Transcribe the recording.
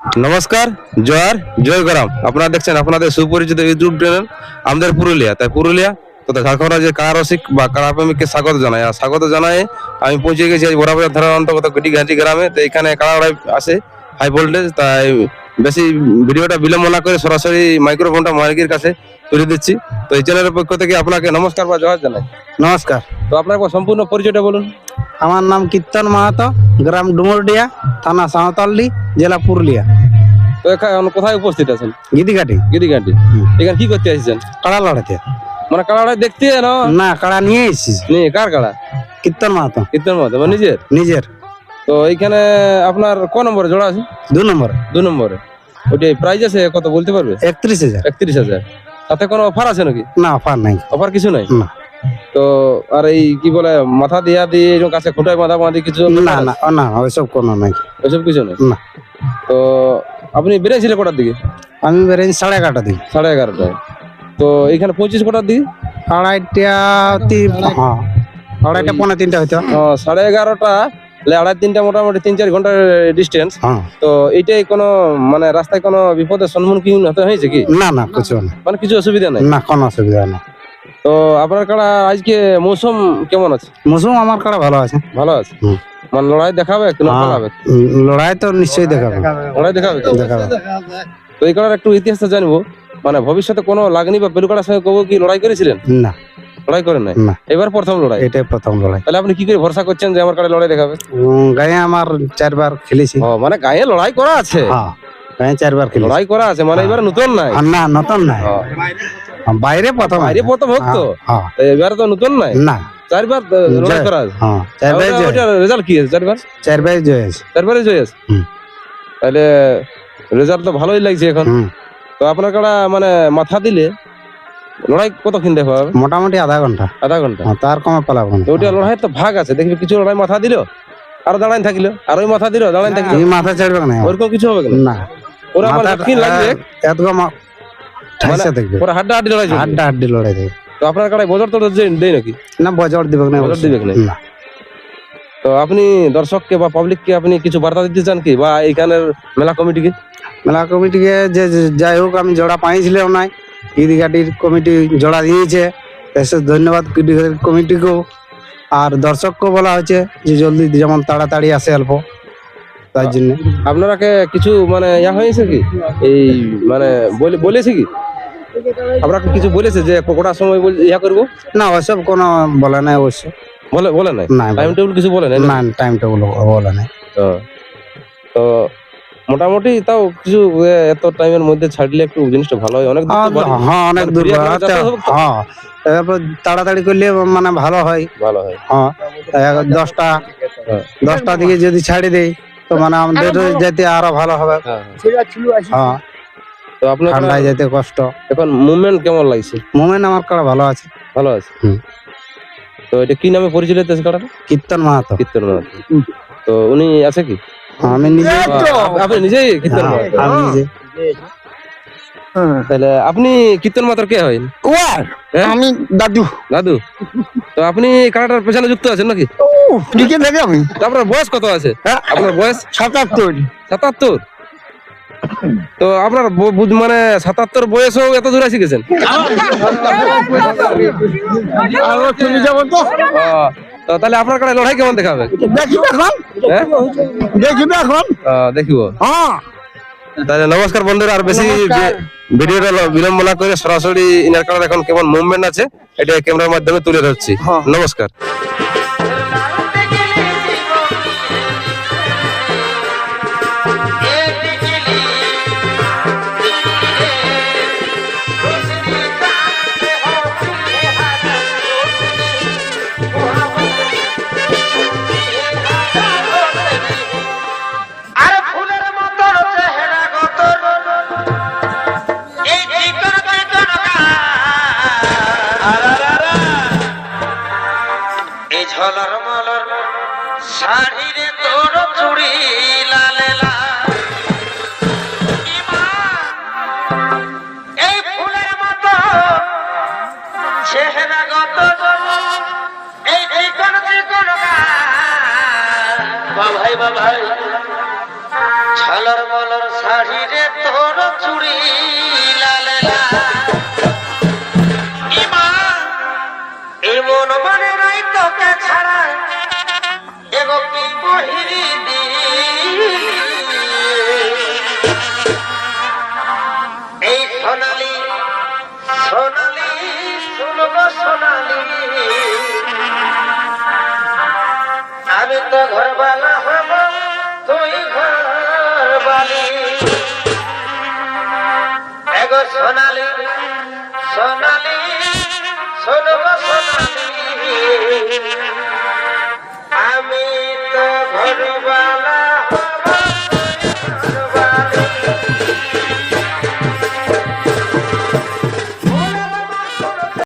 নমস্কার জয়ার জয় গরাম। আপনারা দেখছেন আপনাদের সুপরিচিত ইউটিউব চ্যানেল আমাদের পুরুলিয়া। তাই পুরুলিয়া তথা ঝাড়খণ্ড রাজ্যের কারারসিক বা কারাপ্রেমিককে স্বাগত জানাই। আর স্বাগত জানাই আমি পৌঁছে গেছি আজ বরাবর ধারার অন্তর্গত ঘাটি গ্রামে। তো এখানে কারাড়াই আসে হাই ভোল্টেজ তাই বেশি ভিডিওটা বিলম্ব না করে সরাসরি মাইক্রোফোনটা মালিকের কাছে তুলে দিচ্ছি। তো এই চ্যানেলের পক্ষ থেকে আপনাকে নমস্কার বা জয় জানাই। নমস্কার। তো আপনার সম্পূর্ণ পরিচয়টা বলুন। আমার নাম কীর্তন মাহাতো গ্রাম ডুমরডিয়া থানা সাঁওতালডি জেলা পুরুলিয়া। তো এখন কোথায় উপস্থিত আছেন? গিদিঘাটি গিরিঘাটি। হুম। এখানে কি করতে আসছেন কাড়া লড়াইতে। মানে কাড়াড়াই দেখতে না না কাড়া নিয়ে এসেছি। নেই কার কাড়া? কীর্তন মাহাতো। কীর্তন মতো মানে নিজের? নিজের। তো এইখানে আপনার ক নম্বরে জোড়া আছে? দু নম্বর। দু নম্বরে। ওটি প্রাইস আছে কত বলতে পারবে? একত্রিশ হাজার। একত্রিশ হাজার। তাতে কোনো অফার আছে নাকি? না অফার নাই। অফার কিছু নাই? না। তো আর এই কি বলে মাথা দিয়া দিয়ে এরকম কাছে খুঁটায় মাথা বাঁধি কিছু না না না ওইসব কোনো নাই। ওইসব কিছু নেই? না। তো আপনি বেরিয়েছিলেন কটার দিকে? আমি বেরোই সাড়ে এগারোটা দিন সাড়ে এগারোটায়। তো এইখানে পঁচিশ কটার দিকে? আড়াইটা তিন হ্যাঁ আড়াইটা পনেরো তিনটা হইতো। ও, সাড়ে এগারোটা আড়াই তিনটা মোটামুটি তিন চার ঘণ্টার ডিস্টেন্স হ্যাঁ। তো এইটাই কোনো মানে রাস্তায় কোনো বিপদের সম্মুখীন হতে হয়েছে কি? না না কিছু না। মানে কিছু অসুবিধা নাই? না কোনো অসুবিধা না তো আপনার কাড়া আজকে মৌসুম কেমন আছে? মৌসুম আমার কাড়া ভালো আছে। ভালো আছে? মানে লড়াই দেখাবে না হ্যাঁ। লড়াই তো নিশ্চয়ই দেখাবে। লড়াই দেখাবে? দেখাবে। তো এই কাড়ার একটু ইতিহাসটা জানব। মানে ভবিষ্যতে কোনো লাগনি বা পেলুকাড়ার সঙ্গে কবু কি লড়াই করেছিলেন? না। লড়াই করেন নাই? না। এবার প্রথম লড়াই? এটাই প্রথম লড়াই। তাহলে আপনি কি করে ভরসা করছেন যে আমার কাড়ে লড়াই দেখাবে? গায়ে আমার চারবার খেলেছি। ও মানে গায়ে লড়াই করা আছে? হ্যাঁ গায়ে চারবার খেলেছি। লড়াই করা আছে মানে এবার নতুন নাই? না নতুন নাই। বাইরে প্রথম বাইরে প্রথম হোক তো? হ্যাঁ এবার তো নতুন নাই? না। চারবার লড়াই। করা হ্যাঁ চারবার রেজাল্ট কি আছে? চারবার? চারবার জয় আছে। চারবারই জয় আছে? তাহলে রেজাল্ট তো ভালোই লাগছে এখন। তো আপনার কাড়া মানে মাথা দিলে লড়াই কতক্ষণ দেখো মোটামুটি আধা ঘণ্টা। আধা ঘণ্টা। হ্যাঁ, তার কমে পালাবো তো ওটা লড়াই তো ভাগ আছে। দেখবি কিছু লড়াই মাথা দিল আর দাঁড়াই থাকল। আর ওই মাথা দিল দাঁড়াই থাকল। মাথা চড়বে না। ওরকম কিছু হবে না। ওরা কি লাগবে। এত ঠাইসা দেখবে। ওরা হাড্ডা হাড্ডি লড়াই হাড্ডা হাড্ডি লড়াই তো আপনার কাড়ায় বজর তো দেয় নাকি? না বজর দিবে না বজর দিবে না? না। তো আপনি দর্শককে বা পাবলিককে আপনি কিছু বার্তা দিতে চান কি? বা এইখানের মেলা কমিটিকে? মেলা কমিটিকে যে যাই হোক আমি জোড়া পাইছিলাম নাই। ইদিঘাটির কমিটি জোড়া দিয়েছে। ধন্যবাদ কমিটিকেও। আর দর্শককেও বলা হয়েছে যে জলদি যেমন তাড়াতাড়ি আসে অল্প। তার জন্য। আপনারাকে কিছু মানে ইয়া হয়েছে কি? এই মানে বলে- বলেছে কি? আপনাকে কিছু বলেছে যে কটার সময় বল- ইয়া করব? না ওসব কোনো বলে নাই অবশ্য বলে বলে নাই? না টাইম টেবিল কিছু বলে নাই না? টাইম টেবিল বলে নাই। তো তো মোটামুটি তাও কিছু এ, এত টাইমের মধ্যে ছাড়লে একটু জিনিসটা ভালো হয়। অনেক দূর তো বাড়ি- হ্যাঁ অনেক আর দূর ঘুরিয়ে হবে তো? হ্যাঁ তারপর তাড়াতাড়ি করলে মানে ভালো হয়। ভালো হয়। হ্যাঁ এক- দশটা হ্যাঁ। দশটা দিকে যদি ছাড়ি দেই তো মানে আমাদের যেতে আরও ভালো হবে। হ্যাঁ, হ্যাঁ। তো আপনার ঠান্ডায় যেতে কষ্ট। এখন মুভমেন্ট কেমন লাগছে? মোমেন আমার কাড়া ভালো আছে। ভালো আছে? তো এটা কি নামে কাটাটা কীর্তন মাহাতো। কীর্তন মাহাতো। তো উনি আছে কি? আমি নিজে। আপনি নিজেই কীর্তন হ্যাঁ, মাহাতো? আমি নিজে। তাহলে আপনি কীর্তন মাতার কে হয় ওয়ার! হ্যাঁ? আমি দাদু। দাদু? তো আপনি কারাটার পেছনে যুক্ত আছেন নাকি? থাকে আমি। আপনার বয়স কত আছে? হ্যাঁ? আপনার বয়স? সাতাত্তর। সাতাত্তর? তো আপনার মানে সাতাত্তর বয়সেও এত দূরে তো তো তাহলে আপনার কাছে লড়াই কেমন দেখাবে দেখিবে এখন। হ্যাঁ? এখন। দেখিব। হ্যাঁ। তাহলে নমস্কার বন্ধুরা আর বেশি ভিডিওটা বিলম্ব না করে সরাসরি ইনার কারণ এখন কেমন মুভমেন্ট আছে এটা ক্যামেরার মাধ্যমে তুলে ধরছি। হ্যাঁ। নমস্কার। ঝলর মলর শাড়িরে তোর চুড়ি লালে এই ফুলের মতো চেহারা গত এই চিকন চিকন বাবাই বাবাই। ছলর মলর শাড়ি রে তোর চুড়ি এমন মানে নাই তোকে ছাড়া। এগো কি বহিরি এই সোনালি সোনালি, শুনব সোনালি। আমি তো ঘরবালা হব, তুই ঘরবালি। এগো সোনালি সোনালি।